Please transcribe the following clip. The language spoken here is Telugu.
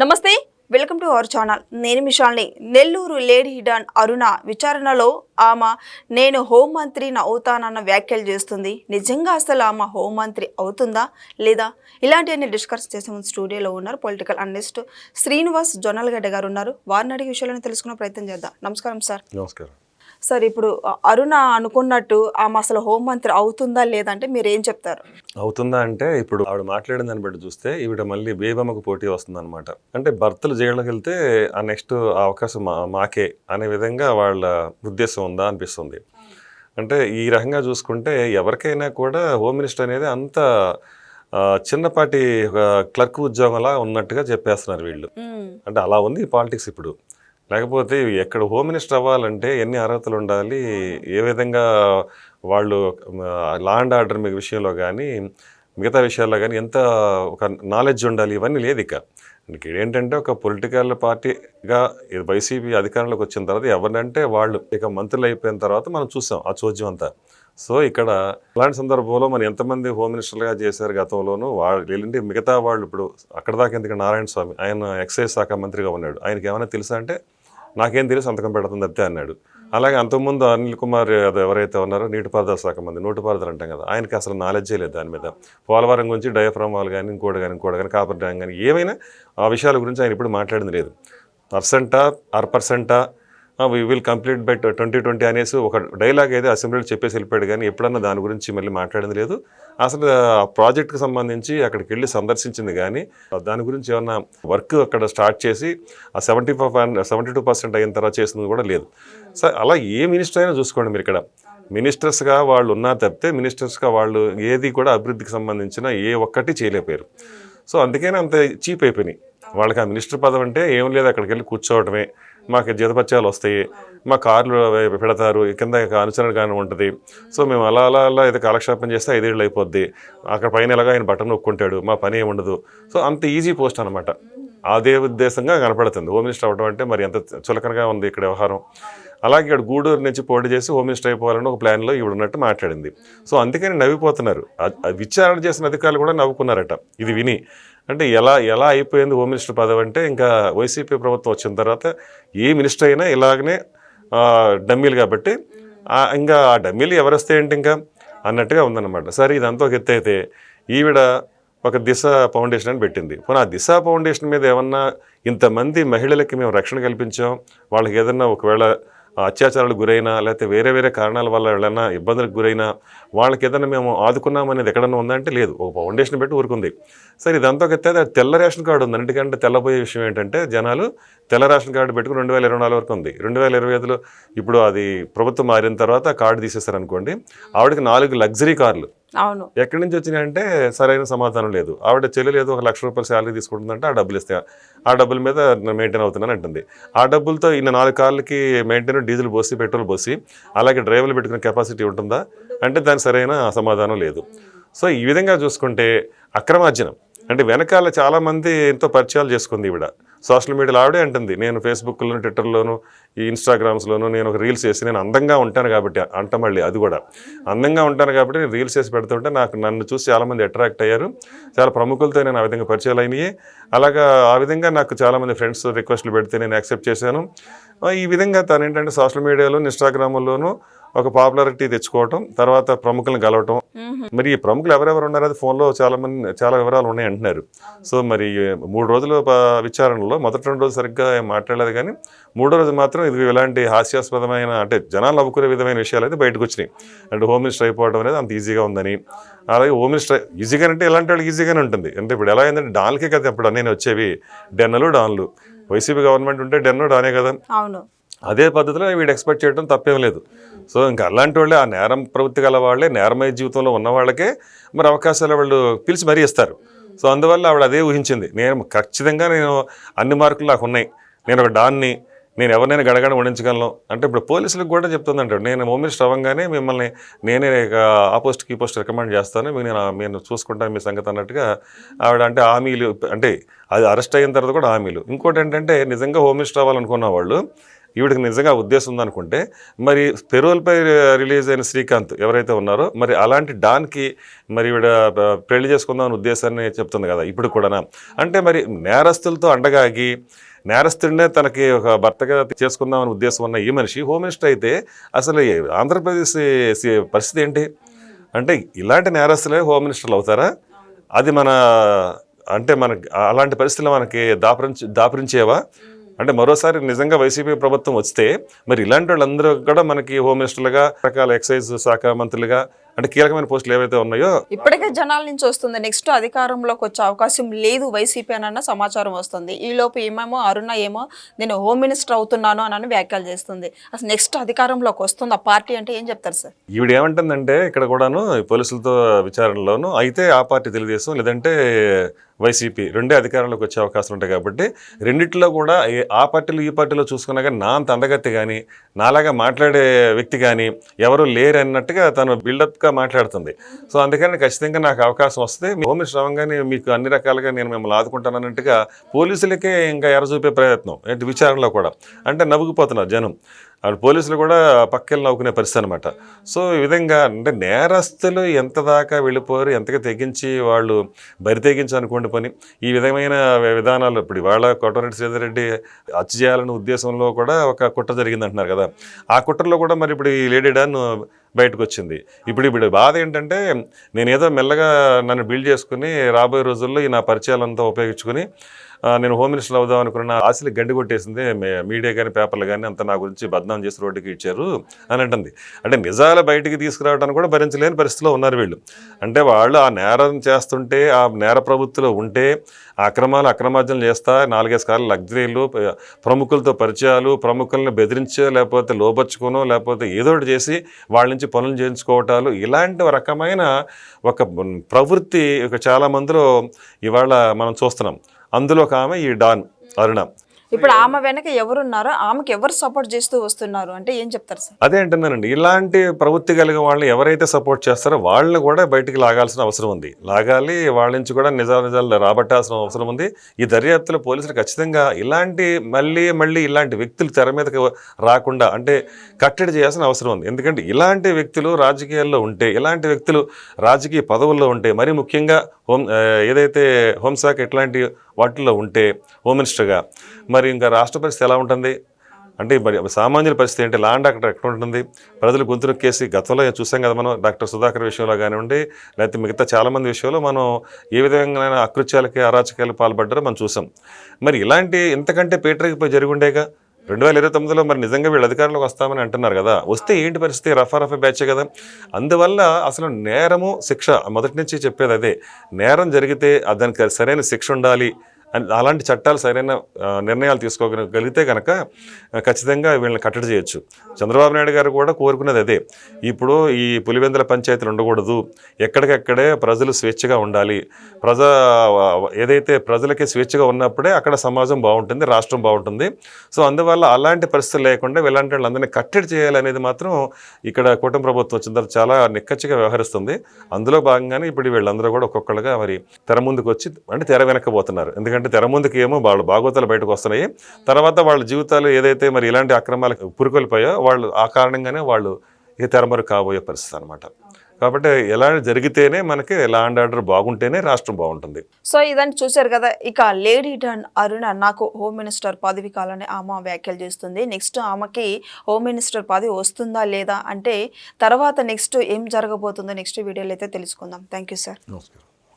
నమస్తే వెల్కమ్ టు అవర్ ఛానల్. నేను మిషాల్ని నెల్లూరు లేడీ హిడన్ అరుణ విచారణలో ఆమె నేను హోంమంత్రిని అవుతానన్న వ్యాఖ్యలు చేస్తుంది. నిజంగా అసలు ఆమె హోంమంత్రి అవుతుందా లేదా? ఇలాంటివన్నీ డిస్కస్ చేసే ముందు స్టూడియోలో ఉన్నారు పొలిటికల్ అనలిస్ట్ శ్రీనివాస్ జొన్నలగడ్డ గారు ఉన్నారు. వారిని అడిగే విషయాలను తెలుసుకునే ప్రయత్నం చేద్దాం. నమస్కారం సార్. నమస్కారం. సార్ ఇప్పుడు అరుణ అనుకున్నట్టు ఆమె అసలు హోంమంత్రి అవుతుందా లేదంటే మీరు ఏం చెప్తారు? అవుతుందా అంటే ఇప్పుడు ఆవిడ మాట్లాడిన దాన్ని బట్టి చూస్తే ఈవిడ మళ్ళీ బేబమ్మకు పోటీ వస్తుంది అనమాట అంటే భర్తలు జైళ్ళకి వెళ్తే ఆ నెక్స్ట్ ఆ అవకాశం మాకే అనే విధంగా వాళ్ళ ఉద్దేశం ఉందా అనిపిస్తుంది. అంటే ఈ రకంగా చూసుకుంటే ఎవరికైనా కూడా హోమ్ మినిస్టర్ అనేది అంత చిన్నపాటి ఒక క్లర్క్ ఉద్యోగంలా ఉన్నట్టుగా చెప్పేస్తున్నారు వీళ్ళు. అంటే అలా ఉంది ఈ పాలిటిక్స్ ఇప్పుడు. లేకపోతే ఎక్కడ హోమ్ మినిస్టర్ అవ్వాలంటే ఎన్ని అర్హతలు ఉండాలి ఏ విధంగా వాళ్ళు లా అండ్ ఆర్డర్ మీ విషయంలో కానీ మిగతా విషయాల్లో కానీ ఎంత ఒక నాలెడ్జ్ ఉండాలి ఇవన్నీ లేదు ఇక. ఏంటంటే ఒక పొలిటికల్ పార్టీగా వైసీపీ అధికారంలోకి వచ్చిన తర్వాత ఎవరినంటే వాళ్ళు ఇక మంత్రులు అయిపోయిన తర్వాత మనం చూసాం ఆ చోద్యం అంతా. సో ఇక్కడ అలాంటి సందర్భంలో మనం ఎంతమంది హోమ్ మినిస్టర్లుగా చేశారు గతంలోనూ వాళ్ళు లేదంటే మిగతా వాళ్ళు ఇప్పుడు అక్కడ దాకా ఎందుకు నారాయణ స్వామి ఆయన ఎక్సైజ్ శాఖ మంత్రిగా ఉన్నాడు. ఆయనకి ఏమైనా తెలుసా అంటే నాకేం తెలియదు సంతకం పెడుతుంది అంతే అన్నాడు. అలాగే అంతకుముందు అనిల్ కుమార్ ఎవరైతే ఉన్నారో నీటిపారుదల శాఖ మంది నీటిపారుదల అంటాం కదా ఆయనకి అసలు నాలెడ్జే లేదు దాని మీద. పోలవరం గురించి డయాఫ్రామ్ వాల్ కానీ ఇంకోటి కానీ ఇంకోటి కానీ కాపర్ డ్యాంగ్ కానీ ఏమైనా ఆ విషయాల గురించి ఆయన ఇప్పుడు మాట్లాడింది లేదు. పర్సెంటా అర్ పర్సెంటా we will complete by twenty twenty అనేసి ఒక డైలాగ్ అయితే అసెంబ్లీలో చెప్పేసి వెళ్ళిపోయాడు. కానీ ఎప్పుడన్నా దాని గురించి మళ్ళీ మాట్లాడింది లేదు. అసలు ఆ ప్రాజెక్ట్కి సంబంధించి అక్కడికి వెళ్ళి సందర్శించింది కానీ దాని గురించి ఏమన్నా వర్క్ అక్కడ స్టార్ట్ చేసి ఆ seventy five seventy two percent అయిన తర్వాత చేసింది కూడా లేదు. సో అలా ఏ మినిస్టర్ అయినా చూసుకోండి మీరు ఇక్కడ. మినిస్టర్స్గా వాళ్ళు ఉన్నా తప్పితే మినిస్టర్స్గా వాళ్ళు ఏది కూడా అభివృద్ధికి సంబంధించిన ఏ ఒక్కటి చేయలేకపోయారు. సో అందుకనే అంత చీప్ అయిపోయినాయి. వాళ్ళకి ఆ మినిస్టర్ పదం అంటే ఏం లేదు అక్కడికి వెళ్ళి కూర్చోవడమే మాకు జీతపత్యాలు వస్తాయి మా కార్లు పెడతారు కింద అనుసరణగానే ఉంటుంది. సో మేము అలా అలా అలా ఇది కాలక్షేపం చేస్తే ఐదేళ్ళు అయిపోద్ది. అక్కడ పైన ఎలాగ ఆయన బటన్ నొక్కుంటాడు మా పని ఏమి ఉండదు. సో అంత ఈజీ పోస్ట్ అనమాట అదే ఉద్దేశంగా కనపడుతుంది. హోమ్ మినిస్టర్ అవ్వడం అంటే మరి ఎంత చులకనగా ఉంది ఇక్కడ వ్యవహారం. అలాగే ఇక్కడ గూడూరు నుంచి పోటీ చేసి హోమ్ మినిస్టర్ అయిపోవాలని ఒక ప్లాన్లో ఇవి ఉన్నట్టు మాట్లాడింది. సో అందుకని నవ్విపోతున్నారు. విచారణ చేసిన అధికారులు కూడా నవ్వుకున్నారట. ఇది విని. అంటే ఎలా ఎలా అయిపోయింది హోమ్ మినిస్టర్ పదవి అంటే ఇంకా వైసీపీ ప్రభుత్వం వచ్చిన తర్వాత ఏ మినిస్టర్ అయినా ఇలాగనే డమ్మీలు కాబట్టి ఇంకా ఆ డమ్మీలు ఎవరిస్తే ఏంటి ఇంకా? అన్నట్టుగా ఉందన్నమాట. సరే ఇదంతా ఒక ఎత్తు అయితే ఈవిడ ఒక దిశ ఫౌండేషన్ అని పెట్టింది. పోనీ ఆ దిశ ఫౌండేషన్ మీద ఏమన్నా ఇంతమంది మహిళలకి మేము రక్షణ కల్పించాం? వాళ్ళకి ఏదన్నా ఒకవేళ అత్యాచారాలకు గురైనా లేకపోతే వేరే వేరే కారణాల వల్ల ఎవరైనా ఇబ్బందులకు గురైనా వాళ్ళకి ఏదైనా మేము ఆదుకున్నాం అనేది ఎక్కడన్నా ఉందంటే లేదు. ఒక ఫౌండేషన్ పెట్టి ఊరుకుంది. సరే ఇదంతా ఒక అది తెల్ల రేషన్ కార్డు ఉంది. అన్నిటికంటే తెల్లబోయే విషయం ఏంటంటే జనాలు తెల్ల రేషన్ కార్డు పెట్టుకుని రెండు వేల ఇరవై నాలుగు వరకు ఉంది. రెండు వేల ఇరవై ఐదులో ఇప్పుడు అది ప్రభుత్వం మారిన తర్వాత కార్డు తీసేస్తారు ఆవిడకి నాలుగు లగ్జరీ కార్లు. అవును. ఎక్కడి నుంచి వచ్చినాయంటే సరైన సమాధానం లేదు. ఆవిడ చెల్లి లేదు ఒక లక్ష రూపాయలు శాలరీ తీసుకుంటుందంటే ఆ డబ్బులు ఇస్తే ఆ డబ్బుల మీద మెయింటైన్ అవుతున్నాను అంటుంది. ఆ డబ్బులతో ఇన్న నాలుగు కార్లకి మెయింటైన్ డీజిల్ పోసి పెట్రోల్ పోసి అలాగే డ్రైవర్లు పెట్టుకునే కెపాసిటీ ఉంటుందా? అంటే దానికి సరైన సమాధానం లేదు. సో ఈ విధంగా చూసుకుంటే అక్రమార్జనం. అంటే వెనకాల చాలామంది ఎంతో పరిచయాలు చేసుకుంది ఈవిడ. సోషల్ మీడియాలో ఆవిడే అంటుంది నేను ఫేస్బుక్లోను ట్విట్టర్లోను ఈ ఇన్స్టాగ్రామ్స్లోను నేను ఒక రీల్స్ చేసి నేను అందంగా ఉంటాను కాబట్టి అంట మళ్ళీ అది కూడా. అందంగా ఉంటాను కాబట్టి నేను రీల్స్ చేసి పెడుతుంటే నాకు నన్ను చూసి చాలామంది అట్రాక్ట్ అయ్యారు. చాలా ప్రముఖులతో నేను ఆ విధంగా పరిచయాలు అయినాయి. అలాగా ఆ విధంగా నాకు చాలామంది ఫ్రెండ్స్ రిక్వెస్ట్లు పెడితే నేను యాక్సెప్ట్ చేశాను. ఈ విధంగా తను ఏంటంటే సోషల్ మీడియాలో ఇన్స్టాగ్రామ్లోనూ ఒక పాపులారిటీ తెచ్చుకోవటం తర్వాత ప్రముఖులను కలవటం. మరి ఈ ప్రముఖులు ఎవరెవరు ఉన్నారు? అది ఫోన్లో చాలా మంది చాలా వివరాలు ఉన్నాయి అంటున్నారు. సో మరి మూడు రోజుల విచారణలో మొదటి రెండు రోజులు సరిగ్గా ఏం మాట్లాడలేదు కానీ మూడో రోజు మాత్రం ఇది ఇలాంటి హాస్యాస్పదమైన అంటే జనాలు నవ్వుకునే విధమైన విషయాలు అయితే బయటకు వచ్చినాయి. అంటే హోమ్ మినిస్టర్ అయిపోవడం అనేది అంత ఈజీగా ఉందని. అలాగే హోమ్ మినిస్టర్ ఈజీగా అంటే ఇలాంటి వాళ్ళకి ఈజీగానే ఉంటుంది. అంటే ఇప్పుడు ఎలా అయిందంటే డాన్లకే కదా ఇప్పుడు అన్నీ వచ్చేవి. డెన్నలు డాన్లు. వైసీపీ గవర్నమెంట్ ఉంటే డెన్నో డానే కదా. అవును. అదే పద్ధతిలో వీడు ఎక్స్పెక్ట్ చేయడం తప్పేం లేదు. సో ఇంకా అలాంటి వాళ్ళే ఆ నేరం ప్రవృత్తి గల వాళ్ళే నేరమయ జీవితంలో ఉన్న వాళ్ళకే మరి అవకాశాలు వాళ్ళు పిలిచి మరీ ఇస్తారు. సో అందువల్ల ఆవిడ అదే ఊహించింది. నేను ఖచ్చితంగా నేను అన్ని మార్కులు నాకు ఉన్నాయి. నేను ఒక డాన్ని నేను ఎవరినైనా గడగడ వండించగలను అంటే ఇప్పుడు పోలీసులకు కూడా చెప్తుందంట నేను హోమ్ మినిస్టర్ అవ్వగానే మిమ్మల్ని నేనే ఆ పోస్ట్ ఈ పోస్ట్ రికమెండ్ చేస్తాను. మీకు నేను నేను చూసుకుంటాను మీ సంగతి అన్నట్టుగా ఆవిడ అంటే హామీలు అంటే అది అరెస్ట్ అయిన తర్వాత కూడా హామీలు. ఇంకోటి ఏంటంటే నిజంగా హోమ్ మినిస్టర్ అవ్వాలనుకున్న వాళ్ళు ఈవిడికి నిజంగా ఉద్దేశం ఉందనుకుంటే మరి పెరోల్పై రిలీజ్ అయిన శ్రీకాంత్ ఎవరైతే ఉన్నారో మరి అలాంటి డాన్కి మరి ఈవిడ పెళ్ళి చేసుకుందామని ఉద్దేశాన్ని చెప్తుంది కదా ఇప్పుడు కూడా అంటే మరి నేరస్తులతో అండగాగి నేరస్తుడినే తనకి ఒక భర్తగా చేసుకుందామని ఉద్దేశం ఉన్న ఈ మనిషి హోమ్ మినిస్టర్ అయితే అసలు ఆంధ్రప్రదేశ్ పరిస్థితి ఏంటి? అంటే ఇలాంటి నేరస్తులే హోమ్ మినిస్టర్లు అవుతారా? అది మన అంటే మనకి అలాంటి పరిస్థితులు మనకి దాపరించి దాపరించేవా? అంటే మరోసారి నిజంగా వైసీపీ ప్రభుత్వం వస్తే మరి ఇలాంటి వాళ్ళందరూ కూడా మనకి హోమ్ మినిస్టర్లుగా రకాల ఎక్సైజ్ శాఖ మంత్రులుగా అంటే కీలకమైన పోస్టులు ఏవైతే ఉన్నాయో ఇప్పటికే జనాల నుంచి వస్తుంది. నెక్స్ట్ అధికారంలోకి వచ్చే అవకాశం లేదు వైసీపీ అని అన్న సమాచారం వస్తుంది. ఈ లోపు ఏమేమో అరుణ ఏమో నేను హోమ్ మినిస్టర్ అవుతున్నాను అని వ్యాఖ్యలు చేస్తుంది. అసలు నెక్స్ట్ అధికారంలోకి వస్తుంది? ఆ పార్టీ అంటే ఏం చెప్తారు సార్? ఈవిడ ఏమంటుందంటే ఇక్కడ కూడాను పోలీసులతో విచారణలోను అయితే ఆ పార్టీ తెలుగుదేశం లేదంటే వైసీపీ రెండే అధికారంలోకి వచ్చే అవకాశం ఉంటాయి కాబట్టి రెండిట్లో కూడా ఆ పార్టీలు ఈ పార్టీలో చూసుకున్నా కానీ నా అంత అందగత్తి కానీ నాలాగా మాట్లాడే వ్యక్తి కానీ ఎవరు లేరు అన్నట్టుగా తను బిల్డప్గా మాట్లాడుతుంది. సో అందుకని ఖచ్చితంగా నాకు అవకాశం వస్తే హోమ్ మినిస్టర్ మీకు అన్ని రకాలుగా నేను మిమ్మల్ని ఆదుకుంటాను అన్నట్టుగా పోలీసులకే ఇంకా ఎరచూపే ప్రయత్నం ఏంటి విచారణలో కూడా. అంటే నవ్వుకుపోతున్నారు జనం. అండ్ పోలీసులు కూడా పక్కకి నవ్వుకునే పరిస్థితి అనమాట సో ఈ విధంగా అంటే నేరస్తులు ఎంత దాకా వెళ్ళిపోరు ఎంతగా తెగించి వాళ్ళు బరి తెగించి అనుకోండి పని. ఈ విధమైన విధానాలు ఇప్పుడు ఇవాళ కోటరెడ్డి శ్రీధర్రెడ్డి హత్య చేయాలనే ఉద్దేశంలో కూడా ఒక కుట్ర జరిగింది అంటున్నారు కదా. ఆ కుట్రలో కూడా మరి ఇప్పుడు ఈ లేడీ డాన్ బయటకు వచ్చింది ఇప్పుడు ఇప్పుడు బాధ ఏంటంటే నేను ఏదో మెల్లగా నన్ను బిల్డ్ చేసుకుని రాబోయే రోజుల్లో ఈ నా పరిచయాలంతా ఉపయోగించుకుని నేను హోమ్ మినిస్టర్ అవుదాం అనుకున్న ఆశలు గడ్డి కొట్టేసింది మీడియా కానీ పేపర్లు కానీ అంత నా గురించి బద్నాం చేసి రోడ్డుకి ఇచ్చారు అని అంటుంది. అంటే నిజాలు బయటికి తీసుకురావడానికి కూడా భరించలేని పరిస్థితిలో ఉన్నారు వీళ్ళు. అంటే వాళ్ళు ఆ నేరం చేస్తుంటే ఆ నేర ప్రభుత్వంలో ఉంటే అక్రమాలు అక్రమార్జనలు చేస్తా నాలుగైదు సార్లు లగ్జరీలు ప్రముఖులతో పరిచయాలు ప్రముఖులను బెదిరించో లేకపోతే లోపరుచుకోనో లేకపోతే ఏదో ఒకటి చేసి వాళ్ళ నుంచి పనులు చేయించుకోవటాలు ఇలాంటి రకమైన ఒక ప్రవృత్తి ఒక చాలా మందిలో ఇవాళ మనం చూస్తున్నాం. అందులో ఒక ఆమె ఈ డాన్ అరుణ. ఇప్పుడు ఆమె వెనక ఎవరున్నారో ఆమెకి ఎవరు సపోర్ట్ చేస్తూ వస్తున్నారు అంటే ఏం చెప్తారు సార్? అదే అంటున్నానండి ఇలాంటి ప్రవృత్తి కలిగిన వాళ్ళని ఎవరైతే సపోర్ట్ చేస్తారో వాళ్ళని కూడా బయటికి లాగాల్సిన అవసరం ఉంది. లాగాలి వాళ్ళ నుంచి కూడా నిజాలు నిజాలు రాబట్టాల్సిన అవసరం ఉంది. ఈ దర్యాప్తులో పోలీసులు ఖచ్చితంగా ఇలాంటి మళ్ళీ మళ్ళీ ఇలాంటి వ్యక్తులు తెర మీదకి రాకుండా అంటే కట్టడి చేయాల్సిన అవసరం ఉంది. ఎందుకంటే ఇలాంటి వ్యక్తులు రాజకీయాల్లో ఉంటే ఇలాంటి వ్యక్తులు రాజకీయ పదవుల్లో ఉంటే మరీ ముఖ్యంగా హోం ఏదైతే హోంశాఖ ఇట్లాంటి వాటిల్లో ఉంటే హోమ్ మినిస్టర్గా. మరి ఇంకా రాష్ట్ర పరిస్థితి ఎలా ఉంటుంది? అంటే మరి సామాన్యుల పరిస్థితి ఏంటి? లాండ్ అక్కడ ఎక్కడ ఉంటుంది? ప్రజలు గొంతు నొక్కేసి గతంలో చూసాం కదా మనం? డాక్టర్ సుధాకర్ విషయంలో కానివ్వండి లేకపోతే మిగతా చాలామంది విషయంలో మనం ఏ విధంగా అకృత్యాలకి అరాచకాలు పాల్పడ్డారో మనం చూసాం. మరి ఇలాంటి ఇంతకంటే పేటరీకి జరుగుండేగా రెండు వేల ఇరవై తొమ్మిదిలో మరి నిజంగా వీళ్ళు అధికారంలోకి వస్తామని అంటున్నారు కదా. వస్తే ఏంటి పరిస్థితి? రఫా రఫా బ్యాచే కదా. అందువల్ల అసలు నేరము శిక్ష. మొదటి నుంచి చెప్పేది అదే. నేరం జరిగితే దానికి సరైన శిక్ష ఉండాలి. అలాంటి చట్టాలు సరైన నిర్ణయాలు తీసుకోగలిగితే కనుక ఖచ్చితంగా వీళ్ళని కట్టడి చేయొచ్చు. చంద్రబాబు నాయుడు గారు కూడా కోరుకునేది అదే. ఇప్పుడు ఈ పులివెందుల పంచాయతీలు ఉండకూడదు. ఎక్కడికక్కడే ప్రజలు స్వేచ్ఛగా ఉండాలి. ప్రజా ఏదైతే ప్రజలకి స్వేచ్ఛగా ఉన్నప్పుడే అక్కడ సమాజం బాగుంటుంది రాష్ట్రం బాగుంటుంది. సో అందువల్ల అలాంటి పరిస్థితులు లేకుండా ఇలాంటి వాళ్ళందరినీ కట్టడి చేయాలనేది మాత్రం ఇక్కడ కూటమి ప్రభుత్వం వచ్చిన తర్వాత చాలా నిక్కచ్చిగా వ్యవహరిస్తుంది. అందులో భాగంగానే ఇప్పుడు వీళ్ళందరూ కూడా ఒక్కొక్కరుగా మరి తెర ముందుకు వచ్చి అంటే తెర వెనకపోతున్నారు ఎందుకంటే తెర ముందుకు ఏమో వాళ్ళ భాగవతాలు బయటకు వస్తున్నాయి. తర్వాత వాళ్ళ జీవితాలు ఏదైతే మరి ఇలాంటి అక్రమాలకు పురుకొల్పోయో వాళ్ళు ఆ కారణంగానే వాళ్ళు ఇక తెరమరు కాబోయే పరిస్థితి అనమాట కాబట్టి ఎలా జరిగితేనే మనకి లా అండ్ ఆర్డర్ బాగుంటేనే రాష్ట్రం బాగుంటుంది. సో ఇదని చూశారు కదా ఇక లేడీ డన్ అరుణ నాకు హోమ్ మినిస్టర్ పదవి కావాలని ఆమె వ్యాఖ్యలు చేస్తుంది. నెక్స్ట్ ఆమెకి హోమ్ మినిస్టర్ పదవి వస్తుందా లేదా అంటే తర్వాత నెక్స్ట్ ఏం జరగబోతుందో నెక్స్ట్ వీడియోలో అయితే తెలుసుకుందాం. Thank you sir. నమస్కారం.